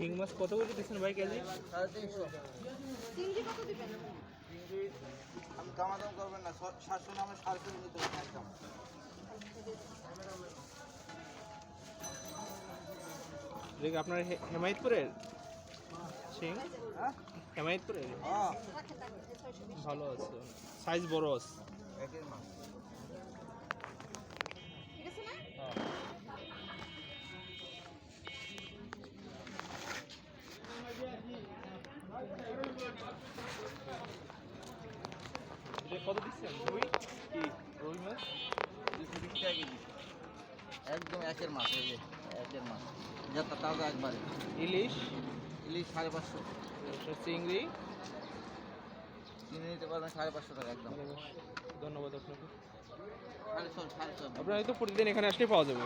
শিং মাছ কত করে দিচ্ছেন ভাই কেজি? সাড়ে তিনশো চিংড়ি কত দিবেন। চিংড়ি আমি দামাদাম করবেন না ছ- সাতশো নামে সাড়ে তিন নিতে হবে একদম। আপনার হে- হেমায়তপুরের শিং? হ্যাঁ? হেমায়তপুরের? হ্যাঁ। ভালো আছে। সাইজ বড় আছে। কত দিচ্ছেন রুই কি? রুই মাছ দুশো বিশ টাকা কেজি। একদম একের মাছ এই যে একের মাছ। যত তাজা একবারে। ইলিশ? ইলিশ সাড়ে পাঁচশো। চিংড়ি? কিনে নিতে পারবেন সাড়ে পাঁচশো টাকা একদম। ধন্যবাদ আপনাকে। সাড়ে ছশো সাড়ে ছশো আপনারা তো প্রতিদিন এখানে আসলে পাওয়া যাবে।